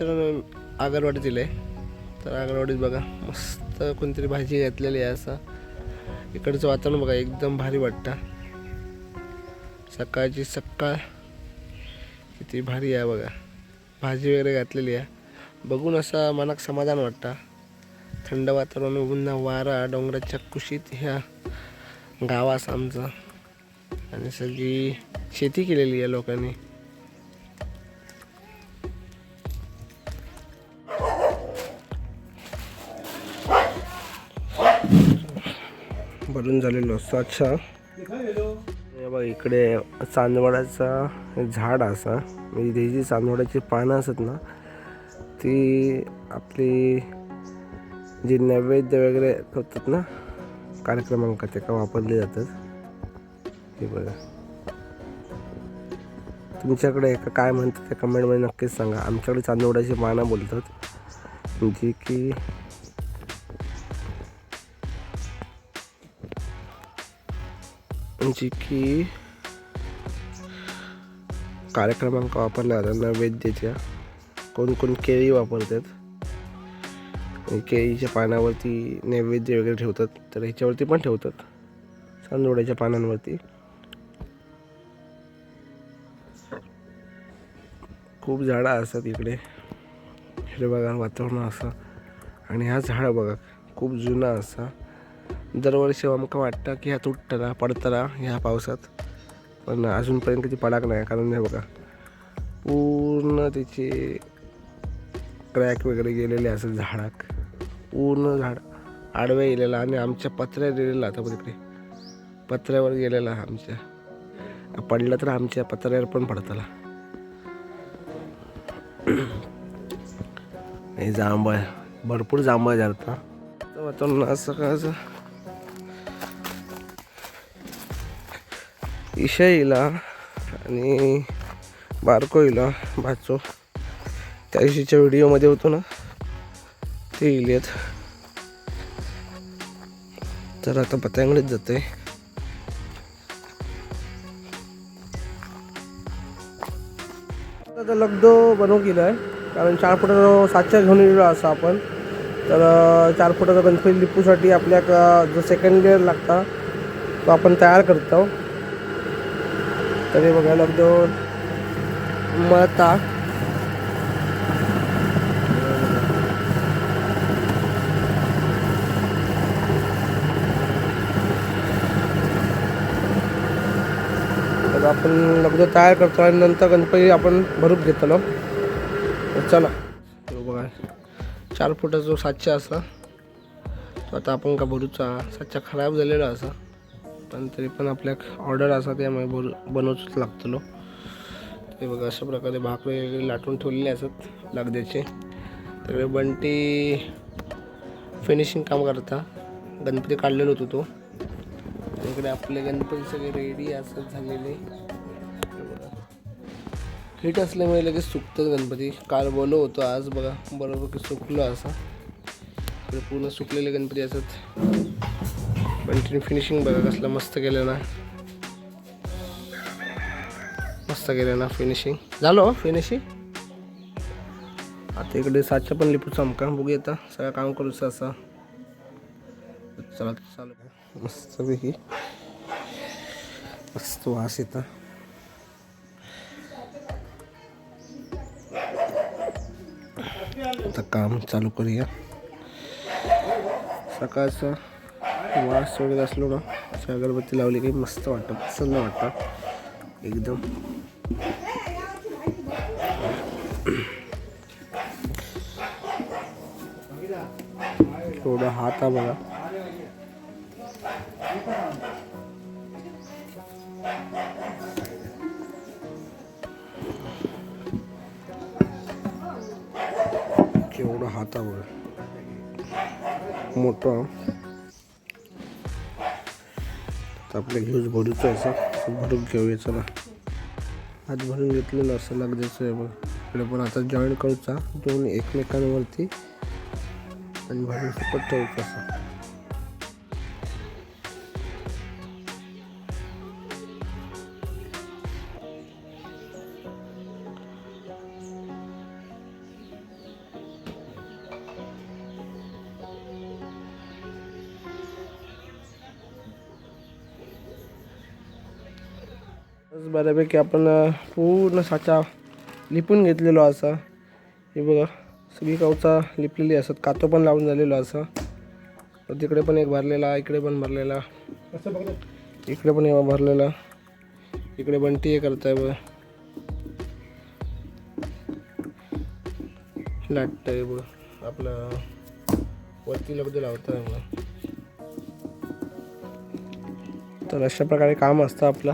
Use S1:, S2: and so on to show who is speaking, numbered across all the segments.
S1: मित्रांनो आगरवाडीत दिले तर आगरवाडीत बघा मस्त कोणतरी भाजी घातलेली आहे असं. इकडचं वातावरण बघा एकदम भारी वाटतं. सकाळची सकाळ किती भारी आहे बघा. भाजी वगैरे घातलेली आहे. बघून असं मनाक समाधान वाटतं. थंड वातावरण उन्हा वारा डोंगराच्या कुशीत ह्या गावास आमचं. आणि सगळी शेती केलेली आहे लोकांनी. भरून झालेलो असतो. अच्छा. हे बघ इकडे चांदवडाचा झाड असा. म्हणजे ही जी चांदवडाची पानं असत ना ती आपली जी नैवेद्य वगैरे होतात ना कार्यक्रमांक ते का वापरले जातात. हे बघा. तुमच्याकडे एका काय म्हणतात त्या कमेंटमध्ये नक्कीच सांगा. आमच्याकडे चांदवडाची पानं बोलतात. जी की जी की कार्यक्रमांक वापरल्या जातात नैवेद्याच्या कोण कोण केळी वापरतात. केळीच्या पानावरती नैवेद्य वगैरे ठेवतात तर ह्याच्यावरती पण ठेवतात. चांदोड्याच्या पानांवरती. खूप झाडं असतात इकडे. हिरवगार वातावरण असं. आणि हा झाड बघा खूप जुना असा. दरवर्षी आमका वाटतं की ह्या तुटतला पडतला ह्या पावसात पण अजूनपर्यंत कधी पडाक नाही कारण हे बघा पूर्ण त्याचे क्रॅक वगैरे गेलेले असं झाडाक पूर्ण झाड आडवे गेलेला आणि आमच्या पत्र्या गेलेला आता तिकडे पत्र्यावर गेलेला आमच्या. पडला तर आमच्या पत्र्यावर पण पडतला. हे जांभळ भरपूर जांभळ झालता तर वातावरण असं का असं? ईशा येईला आणि बारको भाचो. त्या दिवशीच्या व्हिडिओमध्ये होतो ना ते येईलेत तर आता पतंगडीत जाते आता लगदो बनवून गेला आहे कारण चार फुटाचा सातच्या घेऊन येलो असं आपण तर चार फुटाचा गणपती लिपूसाठी आपल्या जो सेकंड गिअर लागता तो आपण तयार करतो. तरी बघा लगदो मळता तर आपण लगदो तयार करतो आणि नंतर गणपती आपण भरून घेतलो चला। बघा चार फुटाचा सातशे असा तो आता आपण का भरूचा सातशा खराब झालेला असा. पण तरी पण आपल्याक ऑर्डर असा त्यामुळे भर बनवूच लागतलो. ते बघा अशा प्रकारे भाकरी वगैरे लाटून ठेवलेले असत लगद्याचे. तर बंटी फिनिशिंग काम करता. गणपती काढलेलो होतो तो. इकडे आपले गणपती सगळे रेडी असत झालेले. हिट असल्यामुळे लगेच सुकतात गणपती. काल बोलो होतो आज बघा बरोबर की सुकलो असा. पूर्ण सुकलेले गणपती असत. कंटिन्यू फिनिशिंग बघा कसलं मस्त केलं ना. मस्त केलं ना फिनिशिंग झालो फिनिशिंग आता इकडे सातच्या पण लिपू चमका. बघू येता सगळं काम करूचं असं चला चालू मस्तपैकी मस्त वास येतं. आता काम चालू करूया. सकाळचं वास वगैरे असलो ना अशी अगरबत्ती लावली की मस्त वाटतं प्रसन्न वाटतं. एकदम. थोडा हात हा बघा. केवढा हात बघा. मोठा. तर आपल्या घेऊच भरूचं असं. भरून घेऊया चला. आज भरून घेतलेलं असं लागजायचं आहे मग इकडे पण आता जॉईन करूचा. दोन एकमेकांवरती. आणि भरून सुपट ठेवूचा असं. तसं बऱ्यापैकी आपण पूर्ण साचा लिपून घेतलेलो असा. हे बघा सगळी कवचा लिपलेली असतात कातो पण लावून झालेलो असा. तिकडे पण एक भरलेला इकडे पण भरलेला. इकडे पण एक भरलेला. इकडे बंटी हे करताय बघ. लाटतंय बघ आपलं वरती लगद लावतंय बघ. तर अशा प्रकारे काम असतं आपलं.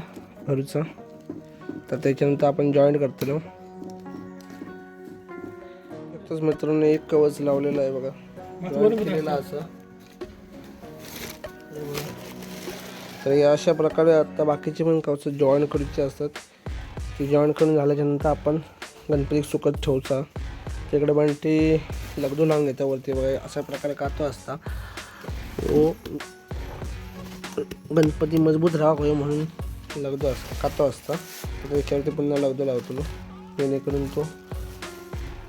S1: घरचं. तर त्याच्यानंतर आपण जॉईंट करतो फक्तच मित्रांनो एक कवच लावलेलं आहे बघा. असं. तर या अशा प्रकारे आता बाकीचे पण कवच जॉईन करूचे असतात. ती जॉईन करून झाल्याच्यानंतर आपण गणपती सुकत ठेवचा. तिकडे पण ते लगदू लावून घेता वरती बघा अशा प्रकारे कातो असता. तो गणपती मजबूत राहा होय म्हणून? लगदो असतं कातो असता. तर त्याच्यावरती पुन्हा लगदं लावतो. जेणेकरून तो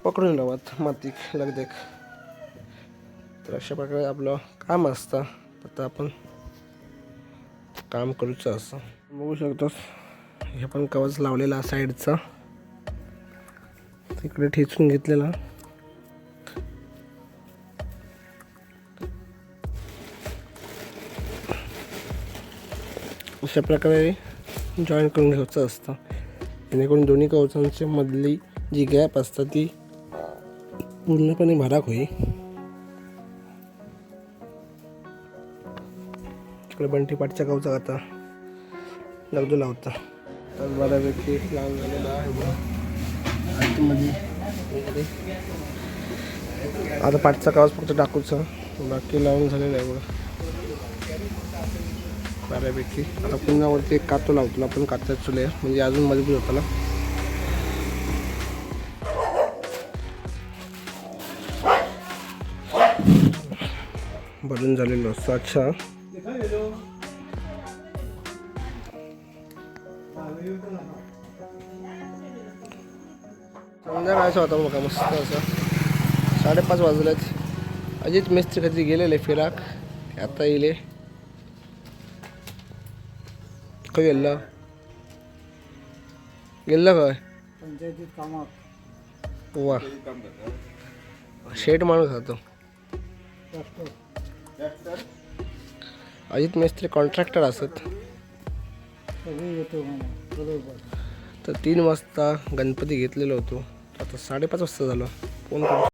S1: पकडून लावत मातीक लगदेक तर अशा प्रकारे आपलं काम असतं. आता आपण काम करूचं असं. बघू शकतो हे पण कवच लावलेला साईडचा. तिकडे ठेचून घेतलेला. अशा प्रकारे जॉईन करून घ्यायचं असतं. जेणेकरून दोन्ही कवचांची मधली जी गॅप असतं ती पूर्णपणे भराक होईल. इकडे बंटी पाठच्या कवचा आता लगदू लावता. तर बऱ्यापैकी लावून झालेला आहे आतमध्ये आता पाठचा कावच फक्त टाकूचा. बाकी लावून झालेलं आहे बघा. बऱ्यापैकी. आता पुन्हा वरती एक कातो लावतो आपण काचा चुले. म्हणजे अजून मजबूत होता ना. भरून झालेलो असतो अच्छा संध्याकाळचा होता बघा मस्त असं. साडेपाच वाजलेत. अजित मिस्त्री कधी गेलेले फिराक? आता येईले काय गेला गेला काय?
S2: पंचायतीत कामात
S1: वा. शेट माणूस होतो अजित मिस्त्री कॉन्ट्रॅक्टर असत. तर तीन वाजता गणपती घेतलेलो होतो. आता साडेपाच वाजता झालं. फोन करू.